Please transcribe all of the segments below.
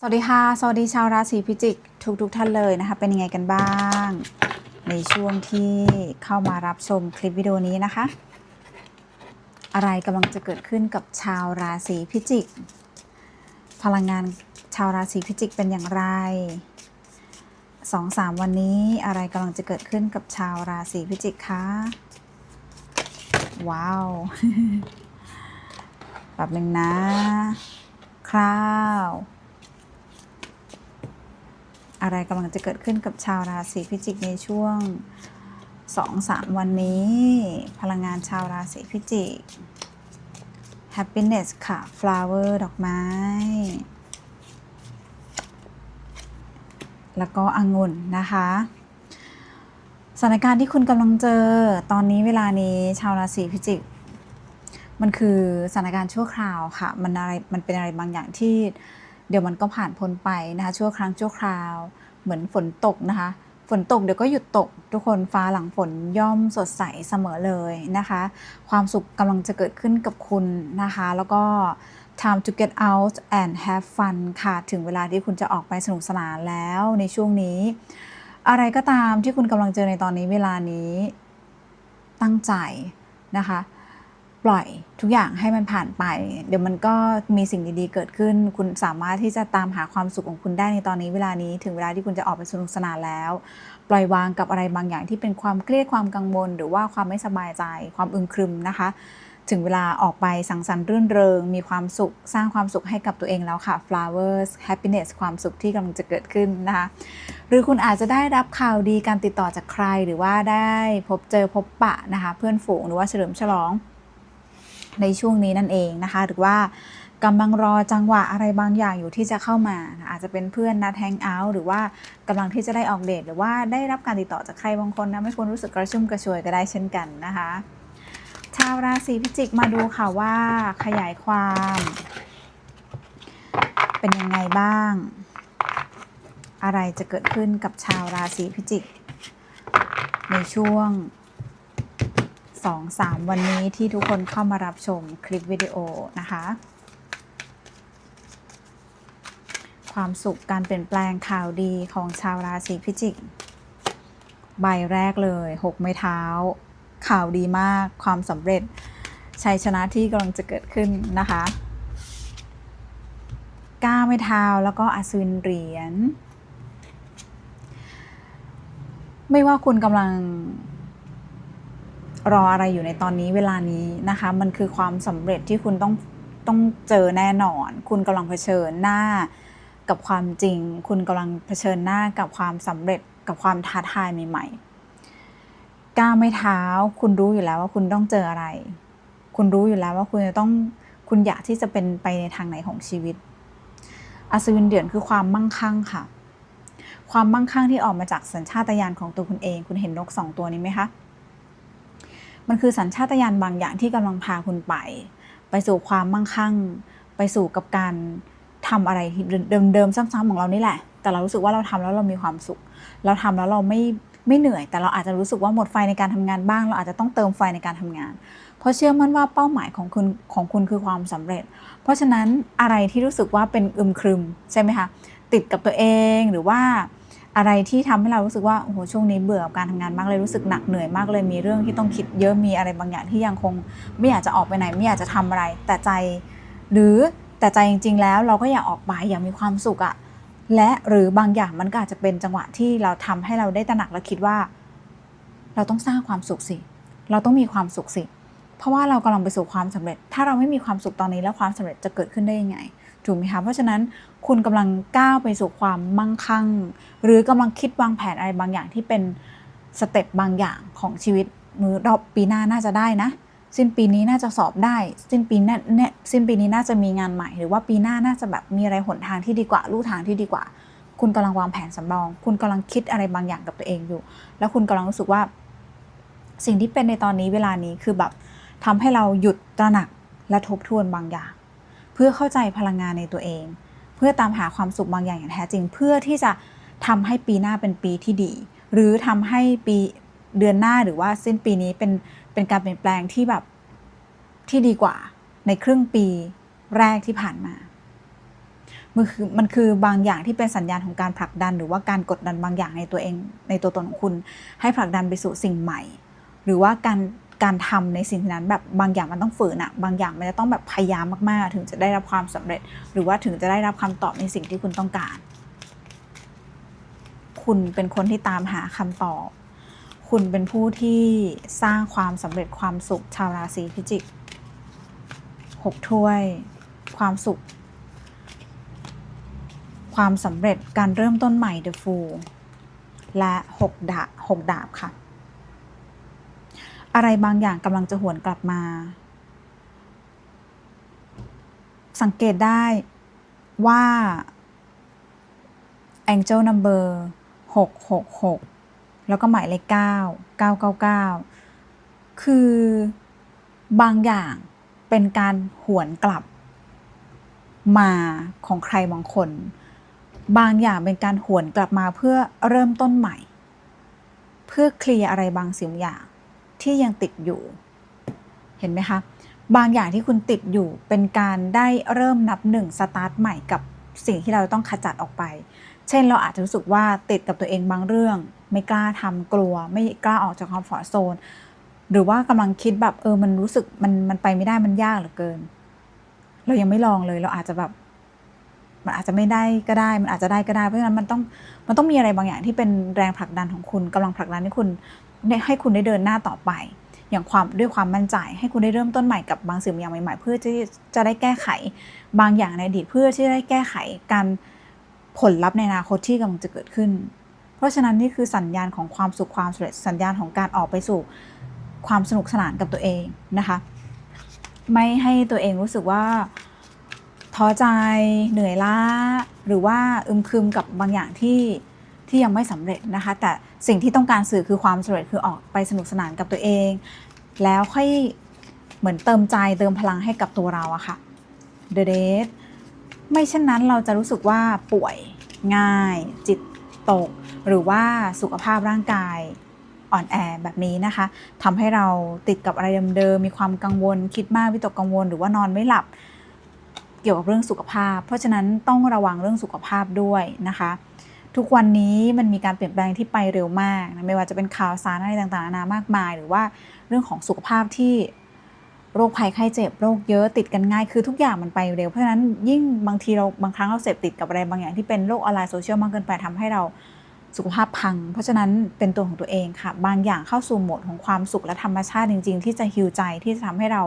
สวัสดีค่ะ สวัสดีชาวราศีพิจิกทุกทุกๆท่านเลยนะคะ เป็นยังไงกันบ้าง ในช่วงที่เข้ามารับชมคลิปวิดีโอนี้นะคะ อะไรกำลังจะเกิดขึ้นกับชาวราศีพิจิก พลังงานชาวราศีพิจิกเป็นอย่างไรสองสามวันนี้อะไรกำลังจะเกิดขึ้นกับชาวราศีพิจิกคะว้าวแบบหนึ่งนะคราว อะไรกำลังจะเกิดขึ้นกับชาวราศีพิจิกในช่วง 2-3 วันนี้ พลังงานชาวราศีพิจิก happiness ค่ะ flower ดอกไม้ แล้วก็องุ่นนะคะสถานการณ์ที่คุณกำลังเจอตอนนี้เวลานี้ชาวราศีพิจิก มันคือสถานการณ์ชั่วคราวค่ะ มันอะไรมันเป็นอะไรบางอย่างที่ เดี๋ยวมันก็ผ่านพ้นไปนะคะชั่วครั้งชั่วคราว เหมือนฝนตกนะคะ ฝนตกเดี๋ยวก็หยุดตก ทุกคนฟ้าหลังฝนย่อมสดใสเสมอเลยนะคะ ความสุขกำลังจะเกิดขึ้นกับคุณนะคะ แล้วก็ time to get out and have fun ค่ะ ถึงเวลาที่คุณจะออกไปสนุกสนานแล้วในช่วงนี้ อะไรก็ตามที่คุณกำลังเจอในตอนนี้เวลานี้ตั้งใจนะคะ ปล่อยทุกอย่างให้มันผ่านไป เดี๋ยวมันก็มีสิ่งดีๆเกิดขึ้น คุณสามารถที่จะตามหาความสุขของคุณได้ในตอนนี้เวลานี้ถึงเวลาที่คุณจะออกไปสนุกสนานแล้ว ปล่อยวางกับอะไรบางอย่างที่เป็นความเครียดความกังวล หรือว่าความไม่สบายใจ ความอึมครึมนะคะ ถึงเวลาออกไปสังสรรค์รื่นเริง มีความสุขสร้างความสุขให้กับตัวเองแล้วค่ะ flowers happiness ความสุขที่กำลังจะเกิดขึ้นนะคะหรือคุณอาจจะได้รับข่าวดีการติดต่อจากใคร หรือว่าได้พบเจอพบปะนะคะ เพื่อนฝูงหรือว่าเฉลิมฉลอง ในช่วงนี้นั่นเองนะคะ หรือว่ากำลังรอจังหวะอะไรบางอย่างอยู่ที่จะเข้ามา อาจจะเป็นเพื่อนนัดแฮงเอาท์หรือว่ากำลังที่จะได้ออกเดทหรือว่าได้รับการติดต่อจากใครบางคนนะไม่ควรรู้สึกกระชุ่มกระชวยก็ได้เช่นกันนะคะ ชาวราศีพิจิกมาดูค่ะว่าขยายความ เป็นยังไงบ้าง อะไรจะเกิดขึ้นกับชาวราศีพิจิก ในช่วง 2-3 วันนี้ที่ทุกคนเข้ามารับชมคลิปวิดีโอนะคะ ความสุขการเปลี่ยนแปลงข่าวดีของชาวราศีพิจิก ใบแรกเลย 6 ไม้เท้า ข่าวดีมากความสำเร็จชัยชนะที่กำลังจะเกิดขึ้นนะคะก้าไม้เท้าแล้วก็อัศวินเหรียญ ไม่ว่าคุณกำลัง รออะไรอยู่ในตอนนี้เวลานี้นะคะ มันคือความสำเร็จที่คุณต้องต้องเจอแน่นอน คุณกำลังเผชิญหน้ากับความจริง คุณกำลังเผชิญหน้ากับความสำเร็จกับความท้าทายใหม่ๆก้าวไม่เท้า คุณรู้อยู่แล้วว่าคุณต้องเจออะไร คุณรู้อยู่แล้วว่าคุณจะต้องคุณอยากที่จะเป็นไปในทางไหนของชีวิตอัศวินเดือนคือความมั่งคั่งค่ะ ความมั่งคั่งที่ออกมาจากสัญชาตญาณของตัวคุณเอง คุณเห็นนกสองตัวนี้ไหมคะ มันคือสัญชาตญาณบางอย่างที่กำลังพาคุณไป ไปสู่ความมั่งคั่ง ไปสู่กับการทำอะไรเดิมๆซ้ำๆของเรานี่แหละ แต่เรารู้สึกว่าเราทำแล้วเรามีความสุข เราทำแล้วเราไม่ไม่เหนื่อย แต่เราอาจจะรู้สึกว่าหมดไฟในการทำงานบ้าง เราอาจจะต้องเติมไฟในการทำงาน เพราะเชื่อมั่นว่าเป้าหมายของคุณของคุณคือความสำเร็จ เพราะฉะนั้นอะไรที่รู้สึกว่าเป็นอึมครึมใช่ไหมคะติดกับตัวเองหรือว่า อะไรที่ทำให้เรารู้สึกว่าโอ้โหช่วงนี้เบื่อกับการทำงานมากเลยรู้สึกหนักเหนื่อยมากเลยมีเรื่องที่ต้องคิดเยอะมีอะไรบางอย่างที่ยังคง ไม่อยากจะออกไปไหนไม่อยากจะทำอะไร แต่ใจ หรือแต่ใจจริง ๆ แล้วเราก็อยากออกไปอยากมีความสุขอะและหรือบางอย่างมันก็อาจจะเป็นจังหวะที่เราทำให้เราได้ตระหนักและคิดว่า เราต้องสร้างความสุขสิ เราต้องมีความสุขสิ เพราะว่าเรากำลังไปสู่ความสำเร็จ ถ้าเราไม่มีความสุขตอนนี้แล้วความสำเร็จจะเกิดขึ้นได้ยังไง ถูกไหมคะเพราะฉะนั้นคุณกำลังก้าวไปสู่ความมั่งคั่ง หรือกำลังคิดวางแผนอะไรบางอย่างที่เป็นสเต็ปบางอย่างของชีวิตมือรอบปีหน้าน่าจะได้นะ สิ้นปีนี้น่าจะสอบได้ สิ้นปีนี้เนี่ยสิ้นปีนี้น่าจะมีงานใหม่ หรือว่าปีหน้าน่าจะแบบมีอะไรหนทางที่ดีกว่าลู่ทางที่ดีกว่า คุณกำลังวางแผนสำรอง คุณกำลังคิดอะไรบางอย่างกับตัวเองอยู่ แล้วคุณกำลังรู้สึกว่า สิ่งที่เป็นในตอนนี้เวลานี้คือแบบทำให้เราหยุดตระหนักและทบทวนบางอย่าง พื่อเข้าใจพลังงานในตัวเอง เพื่อตามหาความสุขบางอย่างอย่างแท้จริง เพื่อที่จะทำให้ปีหน้าเป็นปีที่ดี หรือทำให้ปีเดือนหน้าหรือว่าสิ้นปีนี้เป็นเป็นการเปลี่ยนแปลงที่แบบที่ดีกว่าในครึ่งปีแรกที่ผ่านมา มันคือมันคือบางอย่างที่เป็นสัญญาณของการผลักดัน หรือว่าการกดดันบางอย่างในตัวเองในตัวตนของคุณ ให้ผลักดันไปสู่สิ่งใหม่ หรือว่าการ การทำในสิ่งนั้นแบบบางอย่างมันต้องฝืนอะบางอย่างมันจะต้องแบบพยายามมากๆ ถึงจะได้รับความสำเร็จ หรือว่าถึงจะได้รับคำตอบในสิ่งที่คุณต้องการ คุณเป็นคนที่ตามหาคำตอบ คุณเป็นผู้ที่สร้างความสำเร็จความสุขชาวราศีพิจิกหกถ้วย ความสุข ความสำเร็จการเริ่มต้นใหม่ The Fool และหกดาบหกดาบค่ะ อะไรบางอย่างกำลังจะหวนกลับมา สังเกตได้ว่า Angel Number 666 แล้วก็หมายเลข 9 999 คือบางอย่างเป็นการหวนกลับมาของใครบางคน บางอย่างเป็นการหวนกลับมาเพื่อเริ่มต้นใหม่ เพื่อเคลียร์อะไรบางสิ่งอย่าง ที่ยังติดอยู่ เห็นไหมคะ บางอย่างที่คุณติดอยู่เป็นการได้เริ่มนับหนึ่งสตาร์ทใหม่กับสิ่งที่เราต้องขจัดออกไป เช่นเราอาจจะรู้สึกว่าติดกับตัวเองบางเรื่อง ไม่กล้าทำกลัว ไม่กล้าออกจากคอมฟอร์ทโซนหรือว่ากำลังคิดแบบเออมันรู้สึกมันมันไปไม่ได้มันยากเหลือเกิน เรายังไม่ลองเลยเราอาจจะแบบ มันอาจจะไม่ได้ก็ได้ มันอาจจะได้ก็ได้เพราะฉะนั้นมันต้องมันต้องมีอะไรบางอย่างที่เป็นแรงผลักดันของคุณกำลังผลักดันให้คุณ ให้คุณได้เดินหน้าต่อไป อย่างความด้วยความมั่นใจ ให้คุณได้เริ่มต้นใหม่กับบางสิ่งอย่างใหม่ ๆ เพื่อที่จะได้แก้ไขบางอย่างในอดีตเพื่อที่จะได้แก้ไขการผลลัพธ์ในอนาคตที่กำลังจะเกิดขึ้น เพราะฉะนั้นนี่คือสัญญาณของความสุขความสำเร็จสัญญาณของการออกไปสู่ความสนุกสนานกับตัวเองนะคะ ไม่ให้ตัวเองรู้สึกว่าท้อใจเหนื่อยล้า หรือว่าอึมครึมกับบางอย่างที่ ที่ยังไม่สำเร็จนะคะ แต่สิ่งที่ต้องการสื่อคือความสำเร็จคือออกไปสนุกสนานกับตัวเอง แล้วค่อยเหมือนเติมใจเติมพลังให้กับตัวเราอะค่ะ The Date ไม่เช่นนั้นเราจะรู้สึกว่าป่วยง่าย จิตตก หรือว่าสุขภาพร่างกายอ่อนแอแบบนี้นะคะทำให้เราติดกับอะไรเดิมๆมีความกังวล คิดมากวิตกกังวล หรือว่านอนไม่หลับเกี่ยวกับเรื่องสุขภาพ เพราะฉะนั้นต้องระวังเรื่องสุขภาพด้วยนะคะ ทุกวันนี้มันมีการเปลี่ยนแปลงที่ไปเร็วมากนะไม่ว่าจะเป็นข่าวสารอะไรต่างๆนานามากมาย หรือว่าเรื่องของสุขภาพที่โรคภัยไข้เจ็บโรคเยอะติดกันง่ายคือทุกอย่างมันไปเร็วเพราะฉะนั้นยิ่งบางทีเราบางครั้งเราเสพติดกับอะไรบางอย่างที่เป็นโลกออนไลน์โซเชียลมากเกินไปทำให้เราสุขภาพพัง เพราะฉะนั้นเป็นตัวของตัวเองค่ะ บางอย่างเข้าสู่โหมดของความสุขและธรรมชาติจริง ๆ ที่จะฮิวใจที่จะทำให้เรา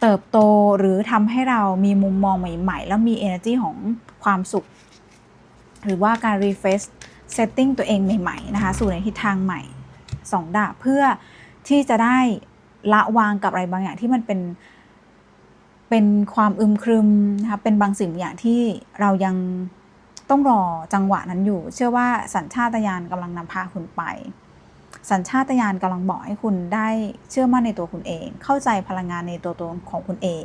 เติบโตหรือทำให้เรามีมุมมองใหม่ ๆ แล้วมี energy ของความสุข หรือว่าการ refresh setting ตัวเองใหม่ๆนะคะสู่ในทิศทางใหม่สองดาบเพื่อที่จะได้ละวางกับอะไรบางอย่างที่มันเป็นเป็นความอึมครึมนะคะเป็นบางสิ่งอย่างที่เรายังต้องรอจังหวะนั้นอยู่ เชื่อว่าสัญชาตญาณกำลังนำพาคุณไป สัญชาตญาณกำลังบอกให้คุณได้เชื่อมั่นในตัวคุณเอง เข้าใจพลังงานในตัวตนของคุณเอง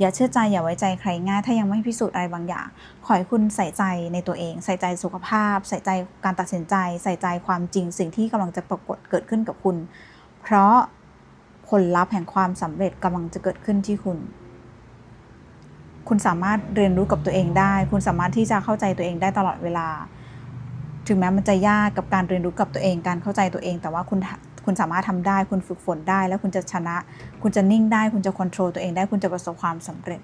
อย่าเชื่อใจอย่าไว้ใจใครง่าย ถ้ายังไม่พิสูจน์อะไรบางอย่าง ขอให้คุณใส่ใจในตัวเอง ใส่ใจสุขภาพ ใส่ใจการตัดสินใจ ใส่ใจความจริง สิ่งที่กำลังจะปรากฏเกิดขึ้นกับคุณ เพราะผลลัพธ์แห่งความสำเร็จกำลังจะเกิดขึ้นที่คุณ คุณสามารถเรียนรู้กับตัวเองได้ คุณสามารถที่จะเข้าใจตัวเองได้ตลอดเวลา ถึงแม้มันจะยากกับการเรียนรู้กับตัวเอง การเข้าใจตัวเอง แต่ว่าคุณ คุณสามารถทำได้ คุณฝึกฝนได้ แล้วคุณจะชนะ คุณจะนิ่งได้ คุณจะควบคุมตัวเองได้ คุณจะประสบความสำเร็จ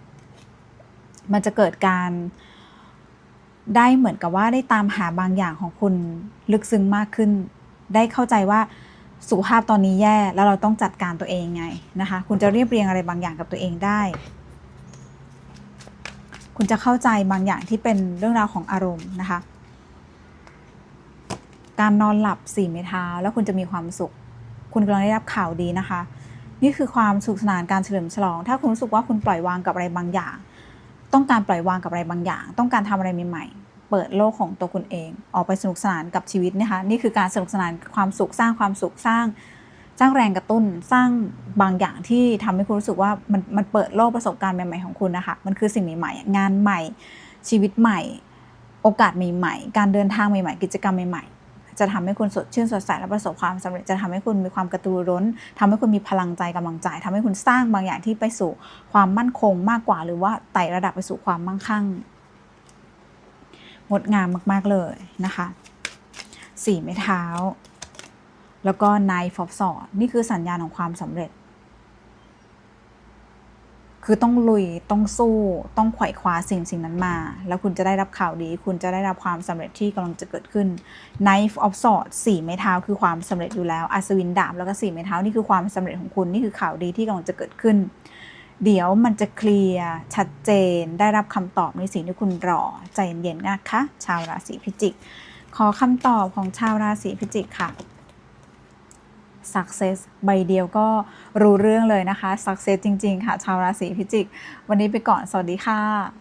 มันจะเกิดการได้เหมือนกับว่าได้ตามหาบางอย่างของคุณลึกซึ้งมากขึ้น ได้เข้าใจว่าสุขภาพตอนนี้แย่ แล้วเราต้องจัดการตัวเองไงนะคะ คุณจะเรียบเรียงอะไรบางอย่างกับตัวเองได้ คุณจะเข้าใจบางอย่างที่เป็นเรื่องราวของอารมณ์นะคะ การนอนหลับสี่เมท้าแล้วคุณจะมีความสุข คุณกำลังได้รับข่าวดีนะคะ นี่คือความสุขสนานการเฉลิมฉลอง ถ้าคุณรู้สึกว่าคุณปล่อยวางกับอะไรบางอย่าง ต้องการปล่อยวางกับอะไรบางอย่าง ต้องการทำอะไรใหม่ๆเปิดโลกของตัวคุณเอง ออกไปสนุกสนานกับชีวิตนะคะ นี่คือการสนุกสนานความสุขสร้างความสุขสร้างสร้างแรงกระตุ้นสร้างบางอย่างที่ทำให้คุณรู้สึกว่ามันมันเปิดโลกประสบการณ์ใหม่ๆของคุณนะคะ มันคือสิ่งใหม่ๆงานใหม่ชีวิตใหม่ โอกาสใหม่ๆการเดินทางใหม่ๆ กิจกรรมใหม่ๆ จะทำให้คุณสดชื่นสดใสและประสบความสำเร็จจะทำให้คุณมีความกระตือร้นทำให้คุณมีพลังใจกำลังใจทำให้คุณสร้างบางอย่างที่ไปสู่ความมั่นคงมากกว่า หรือว่าไต่ระดับไปสู่ความมั่งคั่งงดงามมาก ๆ เลยนะคะสี่ไม้เท้า แล้วก็ Knife of Swords นี่คือสัญญาณของความสำเร็จ คือต้องลุยต้องสู้ต้องไขว่คว้าสิ่งสิ่งนั้นมา แล้วคุณจะได้รับข่าวดี คุณจะได้รับความสำเร็จที่กำลังจะเกิดขึ้น Knife of Swords สี่ไม้เท้าคือความสำเร็จอยู่แล้วอัศวินดาบแล้วก็สี่ไม้เท้านี่คือความสำเร็จของคุณนี่คือข่าวดีที่กำลังจะเกิดขึ้น เดี๋ยวมันจะเคลียร์ชัดเจน ได้รับคำตอบในสิ่งที่คุณรอใจเย็นๆนะคะ ชาวราศีพิจิก ขอคำตอบของชาวราศีพิจิกค่ะ success ใบเดียวก็รู้เรื่องเลยนะคะ success จริง ๆ ค่ะ ชาวราศีพิจิก วันนี้ไปก่อน สวัสดีค่ะ